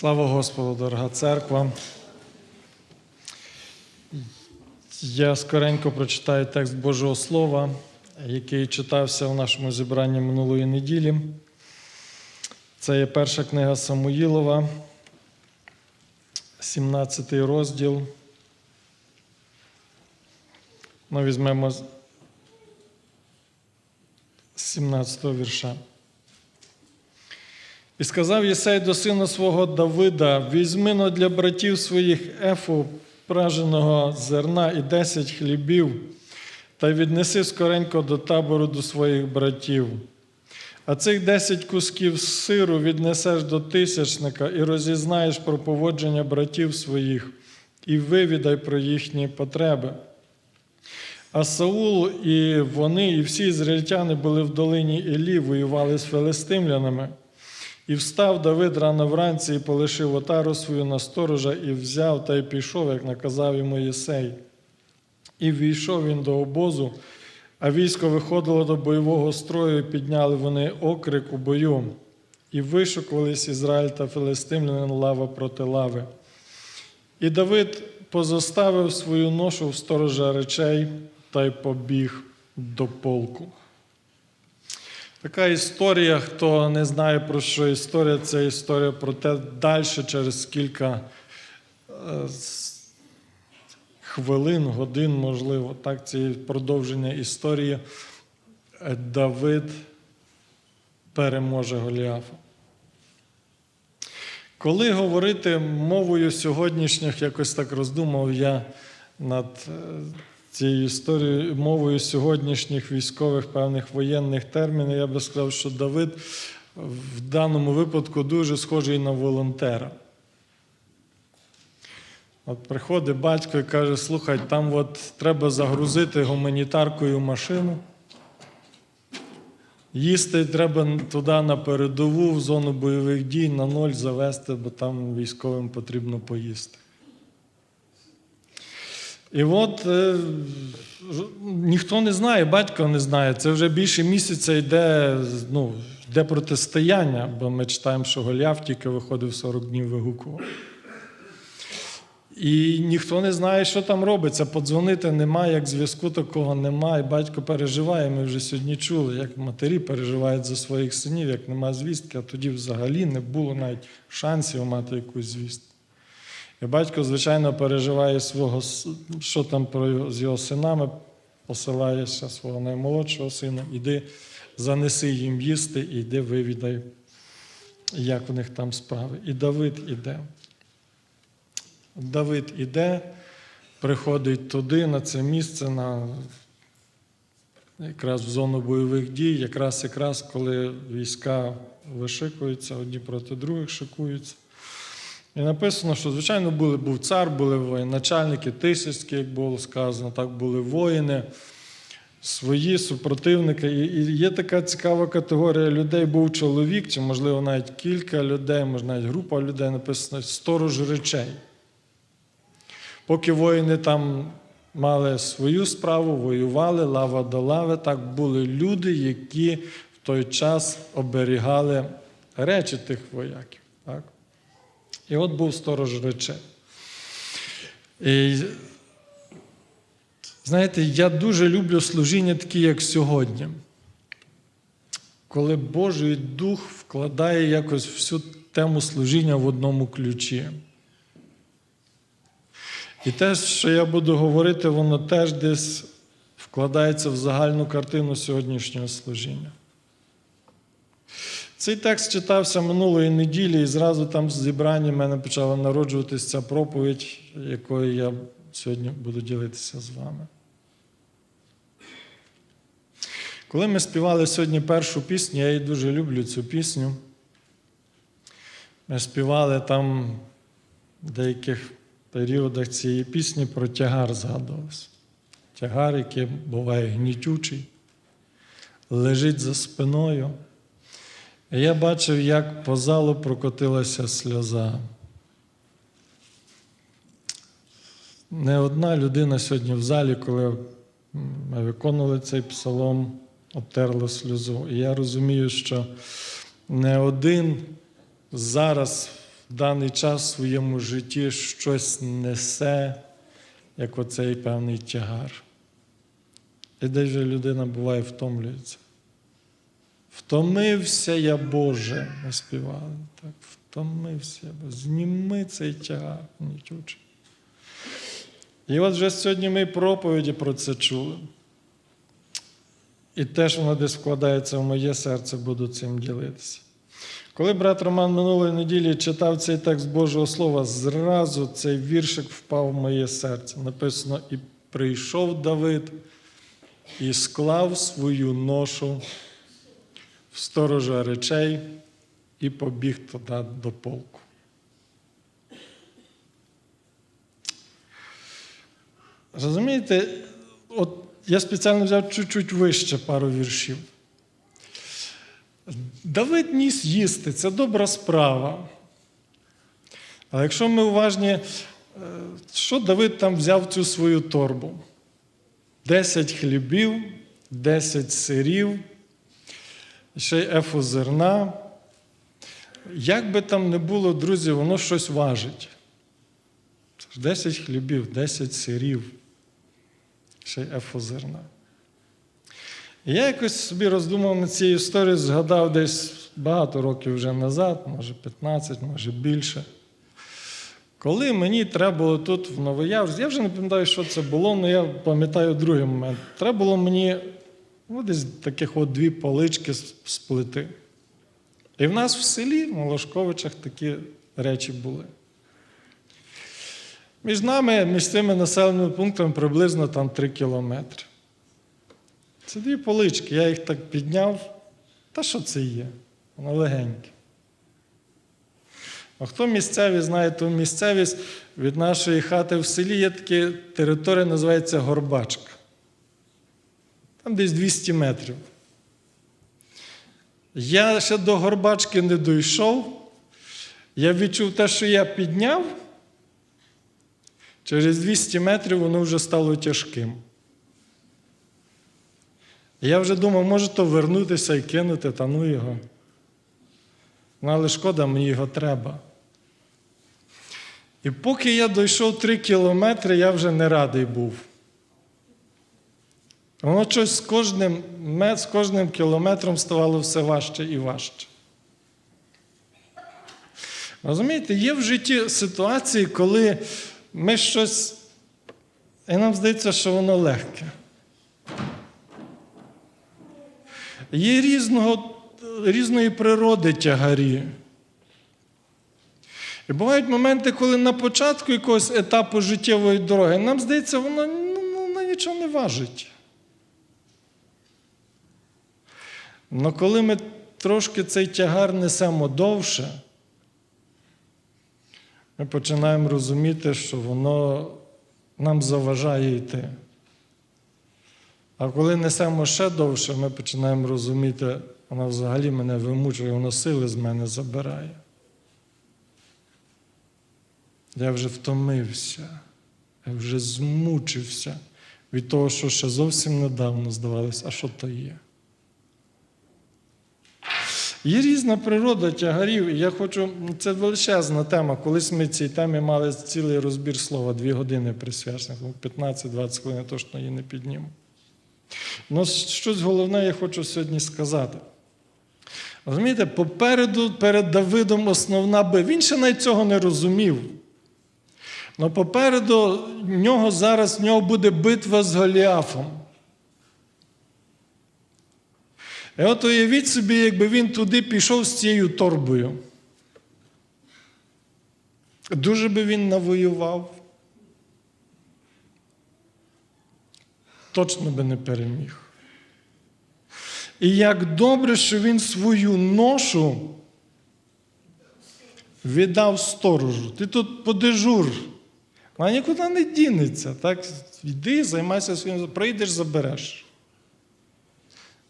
Слава Господу, дорога церква. Я скоренько прочитаю текст Божого Слова, який читався в нашому зібранні минулої неділі. Це є перша книга Самуїлова, 17 розділ. Ми візьмемо з 17 вірша. І сказав Єсей до сина свого Давида: візьми но для братів своїх ефу праженого зерна і десять хлібів, та віднеси скоренько до табору до своїх братів. А цих десять кусків сиру віднесеш до тисячника і розізнаєш про поводження братів своїх, і вивідай про їхні потреби. А Саул і вони, і всі ізраїльтяни були в долині Ілі, воювали з филистимлянами. І встав Давид рано вранці і полишив отару свою на сторожа, і взяв та й пішов, як наказав йому Єсей. І війшов він до обозу, а військо виходило до бойового строю, і підняли вони окрик у бою. І вишукувались Ізраїль та Филистимлянин лава проти лави. І Давид позоставив свою ношу в сторожа речей та й побіг до полку. Така історія, хто не знає про що історія, це історія про те далі через кілька е, хвилин, годин, можливо, так, це продовження історії. Е, Давид переможе Голіафа. Коли говорити мовою сьогоднішніх, якось так роздумав я над е, цією історією, мовою сьогоднішніх військових певних воєнних термінів, я би сказав, що Давид в даному випадку дуже схожий на волонтера. От приходить батько і каже: слухай, там от треба загрузити гуманітаркою машину. Їсти треба туди на передову, в зону бойових дій на ноль завести, бо там військовим потрібно поїсти. І от е, ніхто не знає, батько не знає. Це вже більше місяця йде, ну, йде протистояння, бо ми читаємо, що Голіаф тільки виходив 40 днів вигукував. І ніхто не знає, що там робиться. Подзвонити немає, як зв'язку такого немає. Батько переживає. Ми вже сьогодні чули, як матері переживають за своїх синів, як нема звістки, а тоді взагалі не було навіть шансів мати якусь звістку. І батько, звичайно, переживає свого, що там з його синами, посилає свого наймолодшого сина, іди, занеси їм їсти, і йди вивідай, як у них там справи. І Давид іде. Давид іде, приходить туди, на це місце, на якраз в зону бойових дій, якраз якраз коли війська вишикуються, одні проти других шикуються. І написано, що, звичайно, були, був цар, були воєначальники, тисячки, як було сказано, так були воїни, свої супротивники. І, і є така цікава категорія людей, був чоловік, чи, можливо, навіть кілька людей, може, навіть група людей написано сторож речей. Поки воїни там мали свою справу, воювали, лава до лави, так були люди, які в той час оберігали речі тих вояків. І от був сторож речей. І, знаєте, я дуже люблю служіння такі, як сьогодні. Коли Божий Дух вкладає якось всю тему служіння в одному ключі. І те, що я буду говорити, воно теж десь вкладається в загальну картину сьогоднішнього служіння. Цей текст читався минулої неділі, і зразу там з зібрання мене почала народжуватися ця проповідь, якою я сьогодні буду ділитися з вами. Коли ми співали сьогодні першу пісню, я її дуже люблю цю пісню. Ми співали там в деяких періодах цієї пісні про тягар згадувався. Тягар, який буває гнітючий, лежить за спиною. Я бачив, як по залу прокотилася сльоза. Не одна людина сьогодні в залі, коли ми виконували цей псалом, обтерла сльозу. І я розумію, що не один зараз в даний час в своєму житті щось несе, як оцей певний тягар. І де вже людина буває втомлюється. Втомився я, Боже, ми співали. Так, втомився я, Боже. Зніми цей тягар, нічучий. І от вже сьогодні ми проповіді про це чули. І теж воно десь вкладається в моє серце, буду цим ділитися. Коли брат Роман минулої неділі читав цей текст Божого Слова, зразу цей віршик впав в моє серце. Написано: І прийшов Давид і склав свою ношу в сторожа речей і побіг туди до полку. Розумієте, от я спеціально взяв чуть-чуть вище пару віршів. Давид ніс їсти, це добра справа. Але якщо ми уважні, е, що Давид там взяв цю свою торбу? Десять хлібів, десять сирів, ще й ефу зерна. Як би там не було, друзі, воно щось важить. 10 хлібів, 10 сирів, ще й ефу зерна. І я якось собі роздумав над цією історією, згадав десь багато років вже назад, може 15, може більше. Коли мені треба було тут в Новояврськ, я вже не пам'ятаю, що це було, але я пам'ятаю другий момент. Треба було мені ну, десь таких от дві полички з з плити. І в нас в селі, в Молошковичах, такі речі були. Між нами, між цими населеними пунктами приблизно там 3 кілометри. Це дві полички, я їх так підняв. Та що це є? Воно легеньке. А хто місцеві знає, то місцевість від нашої хати в селі є така територія, називається Горбачка. Там десь 200 метрів. Я ще до Горбачки не дійшов. Я відчув те, що я підняв. Через 200 метрів воно вже стало тяжким. Я вже думав, може то вернутися і кинути, та ну його. Ну, але шкода, мені його треба. І поки я дійшов три кілометри, я вже не радий був. Воно щось з кожним, з кожним кілометром ставало все важче і важче. Розумієте, є в житті ситуації, коли ми щось, і нам здається, що воно легке. Є різного, різної природи тягарі. І бувають моменти, коли на початку якогось етапу життєвої дороги нам здається, воно ну, ну, нічого не важить. Але коли ми трошки цей тягар несемо довше, ми починаємо розуміти, що воно нам заважає йти. А коли несемо ще довше, ми починаємо розуміти, воно взагалі мене вимучує, воно сили з мене забирає. Я вже втомився, я вже змучився від того, що ще зовсім недавно здавалося, а що то є. Є різна природа тягарів, я хочу, це величезна тема. Колись ми цій темі мали цілий розбір слова, дві години присвячених, 15-20 хвилин, я точно її не підніму. Ну, щось головне я хочу сьогодні сказати. Розумієте, попереду перед Давидом основна битва. Він ще навіть цього не розумів. Але попереду нього зараз в нього буде битва з Голіафом. І от уявіть собі, якби він туди пішов з цією торбою. Дуже би він навоював. Точно би не переміг. І як добре, що він свою ношу віддав сторожу. Ти тут подежур. Вона нікуди не дінеться. Так? Йди, займайся своїм, прийдеш, забереш.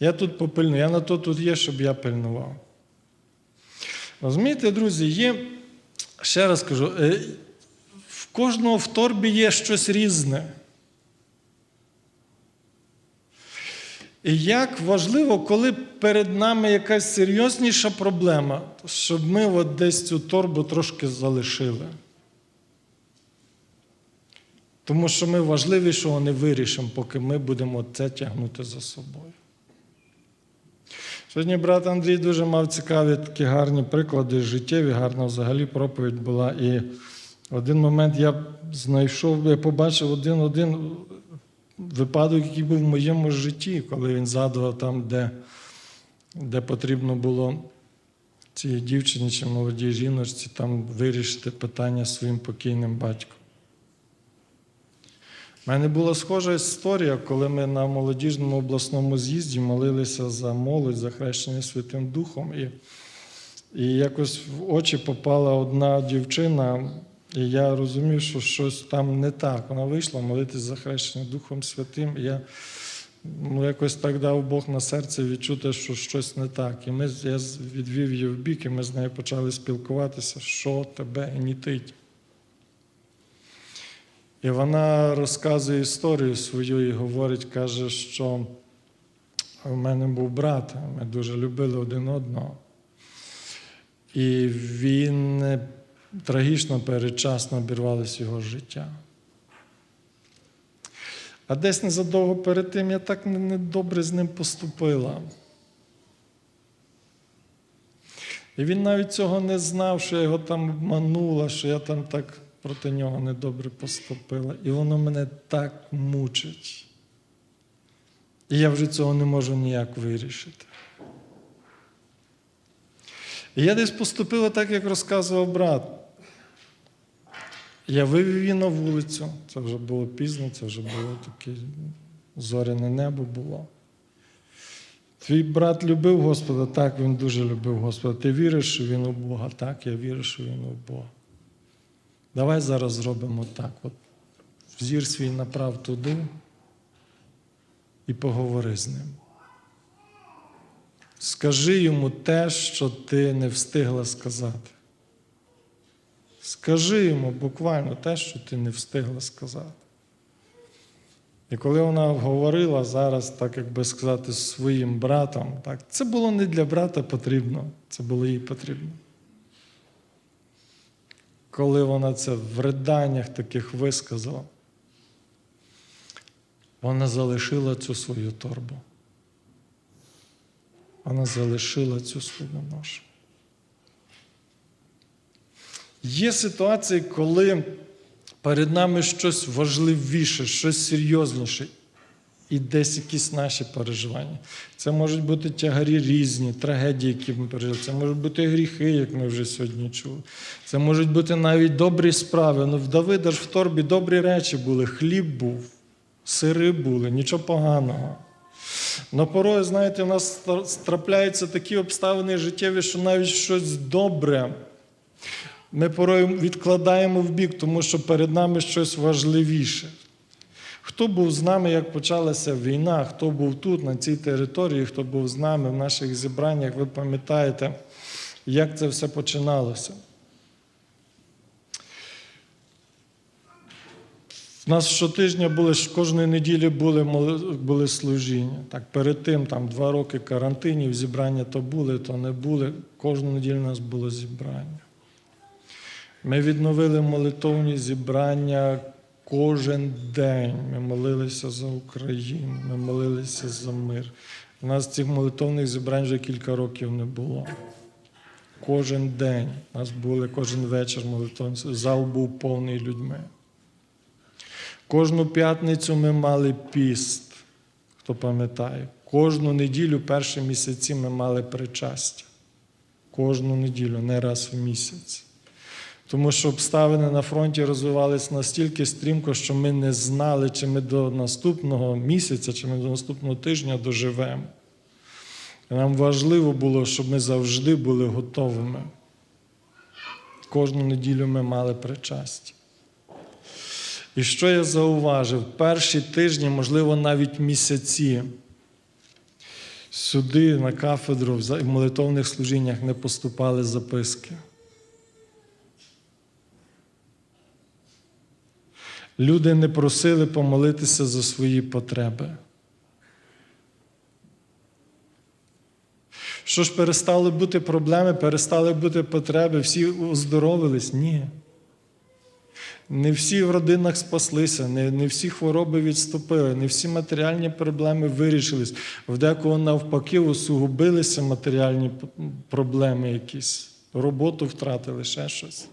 Я тут попильную, я на то тут є, щоб я пильнував. Розумієте, друзі, є, ще раз кажу, в кожного в торбі є щось різне. І як важливо, коли перед нами якась серйозніша проблема, щоб ми от десь цю торбу трошки залишили. Тому що ми важливішого не вирішимо, поки ми будемо це тягнути за собою. Сьогодні брат Андрій дуже мав цікаві такі гарні приклади життєві, гарна взагалі проповідь була. І один момент я знайшов, я побачив один-один випадок, який був в моєму житті, коли він згадував там, де, де потрібно було цій дівчині чи молодій жіночці там вирішити питання своїм покійним батьком. У мене була схожа історія, коли ми на молодіжному обласному з'їзді молилися за молодь, за хрещення Святим Духом. І, і якось в очі попала одна дівчина, і я розумів, що щось там не так. Вона вийшла молитись за хрещення Духом Святим. І я ну, якось так дав Бог на серце відчути, що щось не так. І ми, я відвів її в бік, і ми з нею почали спілкуватися, що тебе гнітить. І вона розказує історію свою і говорить, каже, що в мене був брат, ми дуже любили один одного. І він трагічно передчасно обірвалося його життя. А десь незадовго перед тим я так недобре з ним поступила. І він навіть цього не знав, що я його там обманула, що я там так проти нього недобре поступила. І воно мене так мучить. І я вже цього не можу ніяк вирішити. І я десь поступила так, як розказував брат. Я вивів її на вулицю, це вже було пізно, це вже було таке зоряне небо було. Твій брат любив Господа, так, він дуже любив Господа. Ти віриш, що він у Бога? Так, я вірю, що він у Бога. Давай зараз зробимо так. От Взір свій направ туди і поговори з ним. Скажи йому те, що ти не встигла сказати. Скажи йому буквально те, що ти не встигла сказати. І коли вона говорила зараз, так як би сказати, своїм братом, так, це було не для брата потрібно, це було їй потрібно. Коли вона це в риданнях таких висказала, вона залишила цю свою торбу. Вона залишила цю свою ношу. Є ситуації, коли перед нами щось важливіше, щось серйозніше, і десь якісь наші переживання. Це можуть бути тягарі різні, трагедії, які ми пережили. Це можуть бути гріхи, як ми вже сьогодні чули. Це можуть бути навіть добрі справи. Ну, в Давида ж в торбі добрі речі були, хліб був, сири були, нічого поганого. Но порою, знаєте, у нас трапляються такі обставини життєві, що навіть щось добре ми порою відкладаємо в бік, тому що перед нами щось важливіше. Хто був з нами, як почалася війна, хто був тут, на цій території, хто був з нами в наших зібраннях, ви пам'ятаєте, як це все починалося. У нас щотижня були, кожної неділі були були служіння. Так, Перед тим там два роки карантинів, зібрання то були, то не були. Кожну неділю у нас було зібрання. Ми відновили молитовні зібрання кожен день. Ми молилися за Україну, ми молилися за мир. У нас цих молитовних зібрань вже кілька років не було. Кожен день у нас були кожен вечір молитовні. Зал був повний людьми. Кожну п'ятницю ми мали піст, хто пам'ятає. Кожну неділю, перші місяці ми мали причастя. Кожну неділю, не раз в місяць. Тому що обставини на фронті розвивалися настільки стрімко, що ми не знали, чи ми до наступного місяця, чи ми до наступного тижня доживемо. Нам важливо було, щоб ми завжди були готовими. Кожну неділю ми мали причастя. І що я зауважив? Перші тижні, можливо, навіть місяці, сюди, на кафедру, в молитовних служіннях не поступали записки. Люди не просили помолитися за свої потреби. Що ж перестали бути проблеми, перестали бути потреби, всі оздоровились? Ні. Не всі в родинах спаслися, не, не всі хвороби відступили, не всі матеріальні проблеми вирішились. В декого навпаки усугубилися матеріальні проблеми якісь, роботу втратили, ще щось.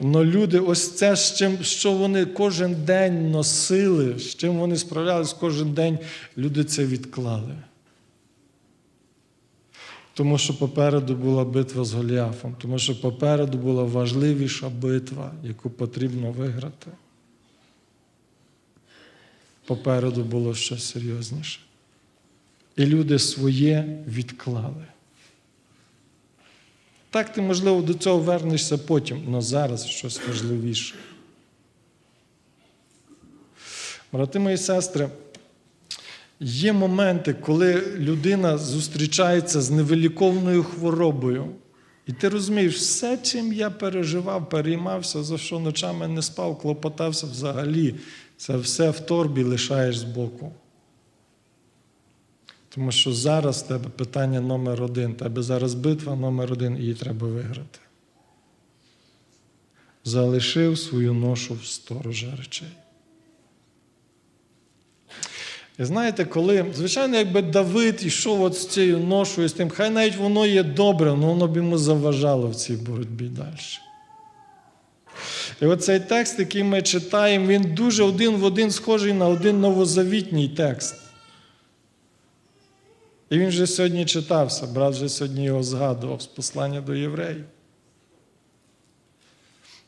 Но люди, ось це, з чим, що вони кожен день носили, з чим вони справлялись кожен день, люди це відклали. Тому що попереду була битва з Голіафом, тому що попереду була важливіша битва, яку потрібно виграти. Попереду було щось серйозніше. І люди своє відклали. Так ти, можливо, до цього вернешся потім, але зараз щось важливіше. Брати мої сестри, є моменти, коли людина зустрічається з невиліковною хворобою. І ти розумієш, все, чим я переживав, переймався, за що ночами не спав, клопотався взагалі, це все в торбі лишаєш збоку. Тому що зараз тебе питання номер один. Тебе зараз битва номер один, її треба виграти. Залишив свою ношу в сторожа речей. І знаєте, коли, звичайно, якби Давид йшов от з цією ношою, з тим, хай навіть воно є добре, але воно б йому заважало в цій боротьбі далі. І оцей текст, який ми читаємо, він дуже один в один схожий на один новозавітній текст. І він вже сьогодні читався, брат вже сьогодні його згадував з послання до євреїв.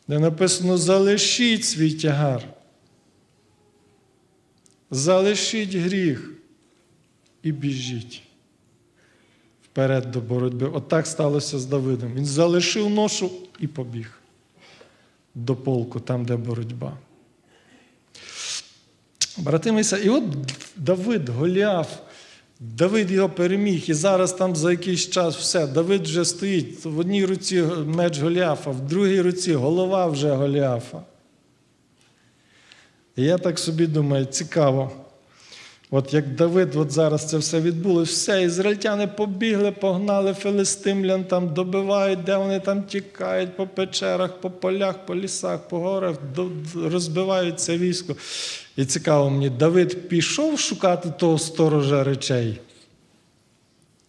Де написано: залишіть свій тягар. Залишіть гріх і біжіть вперед до боротьби. От сталося з Давидом. Він залишив ношу і побіг до полку, там, де боротьба. Брати мися, і от Давид, Голіаф, Давид його переміг, і зараз там за якийсь час все. Давид вже стоїть в одній руці меч Голіафа, в другій руці голова вже Голіафа. І я так собі думаю, цікаво. От як Давид, от зараз це все відбулося, все, ізраїльтяни побігли, погнали филистимлян, там добивають, де вони там тікають по печерах, по полях, по лісах, по горах, розбивають це військо. І цікаво мені, Давид пішов шукати того сторожа речей.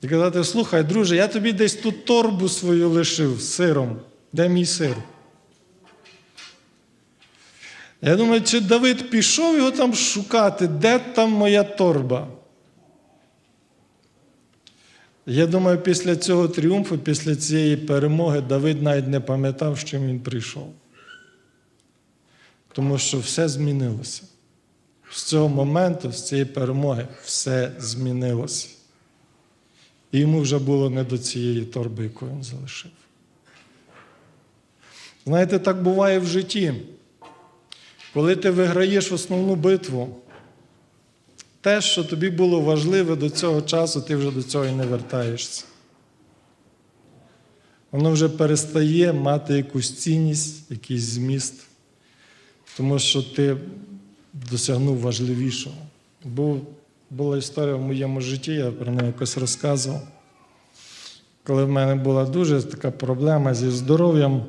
І казати: слухай, друже, я тобі десь тут торбу свою лишив з сиром. Де мій сир? Я думаю, чи Давид пішов його там шукати, де там моя торба? Я думаю, після цього тріумфу, після цієї перемоги, Давид навіть не пам'ятав, з чим він прийшов. Тому що все змінилося. З цього моменту, з цієї перемоги, все змінилося. І йому вже було не до цієї торби, яку він залишив. Знаєте, так буває в житті. Коли ти виграєш основну битву, те, що тобі було важливе до цього часу, ти вже до цього і не вертаєшся. Воно вже перестає мати якусь цінність, якийсь зміст, тому що ти досягнув важливішого. Був, була історія в моєму житті, я про неї якось розказував. Коли в мене була дуже така проблема зі здоров'ям,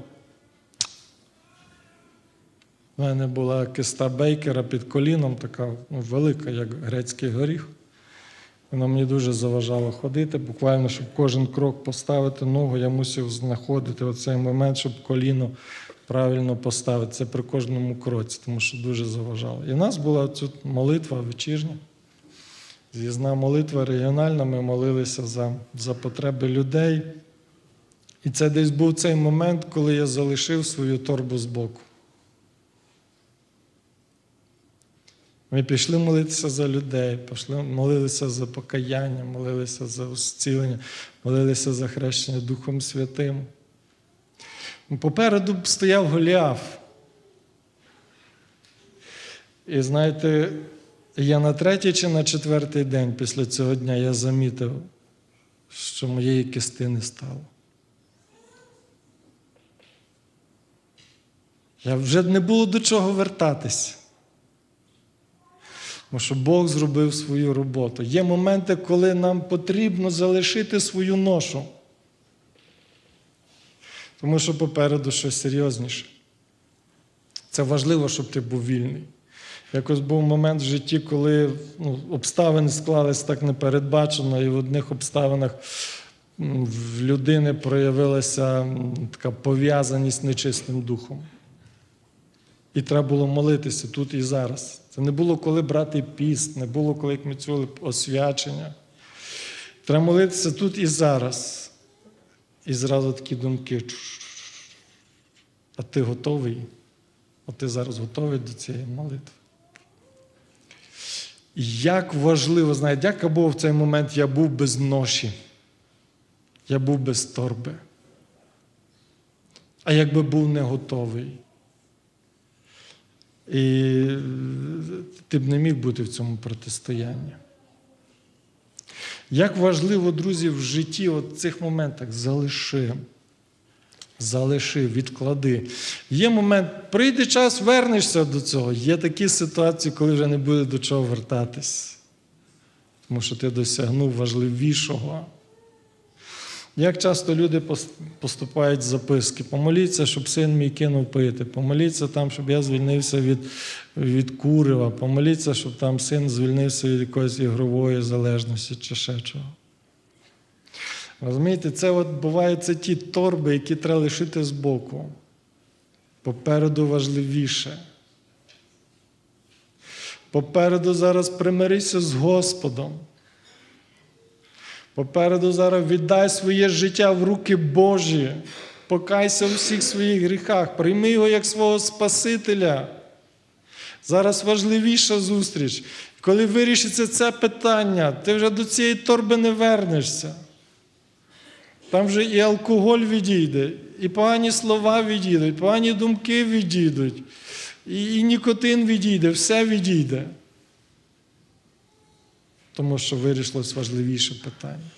у мене була киста бейкера під коліном, така ну, велика, як грецький горіх. Вона мені дуже заважала ходити. Буквально, щоб кожен крок поставити ногу, я мусив знаходити оцей момент, щоб коліно правильно поставити. Це при кожному кроці, тому що дуже заважало. І в нас була тут молитва вечірня. З'їзна молитва регіональна, ми молилися за, за потреби людей. І це десь був цей момент, коли я залишив свою торбу збоку. Ми пішли молитися за людей, пішли, молилися за покаяння, молилися за зцілення, молилися за хрещення Духом Святим. Попереду стояв Голіаф. І знаєте, я на третій чи на четвертий день після цього дня я замітив, що моєї кисти не стало. Я вже не було до чого вертатись. Тому що Бог зробив свою роботу. Є моменти, коли нам потрібно залишити свою ношу. Тому що попереду щось серйозніше. Це важливо, щоб ти був вільний. Якось був момент в житті, коли ну, обставини склались так непередбачено, і в одних обставинах в людини проявилася така пов'язаність з нечистим духом. І треба було молитися тут і зараз. Це не було коли брати піст, не було коли як ми чули освячення. Треба молитися тут і зараз. І зразу такі думки. А ти готовий? А ти зараз готовий до цієї молитви? Як важливо, знаєте, як або в цей момент я був без ноші, я був без торби. А якби був не готовий. І ти б не міг бути в цьому протистоянні. Як важливо, друзі, в житті от цих моментах залиши. Залиши, відклади. Є момент, прийде час, вернешся до цього. Є такі ситуації, коли вже не буде до чого вертатись. Тому що ти досягнув важливішого. Як часто люди поступають з записки? Помоліться, щоб син мій кинув пити. Помоліться там, щоб я звільнився від, від курива. Помоліться, щоб там син звільнився від якоїсь ігрової залежності чи ще чого. Розумієте, це от бувають це ті торби, які треба лишити збоку. Попереду важливіше. Попереду зараз примирися з Господом. Попереду зараз віддай своє життя в руки Божі. Покайся у всіх своїх гріхах, прийми його як свого Спасителя. Зараз важливіша зустріч. Коли вирішиться це питання, ти вже до цієї торби не вернешся. Там вже і алкоголь відійде, і погані слова відійдуть, погані думки відійдуть, і, і нікотин відійде, все відійде. Тому що вирішилось важливіше питання.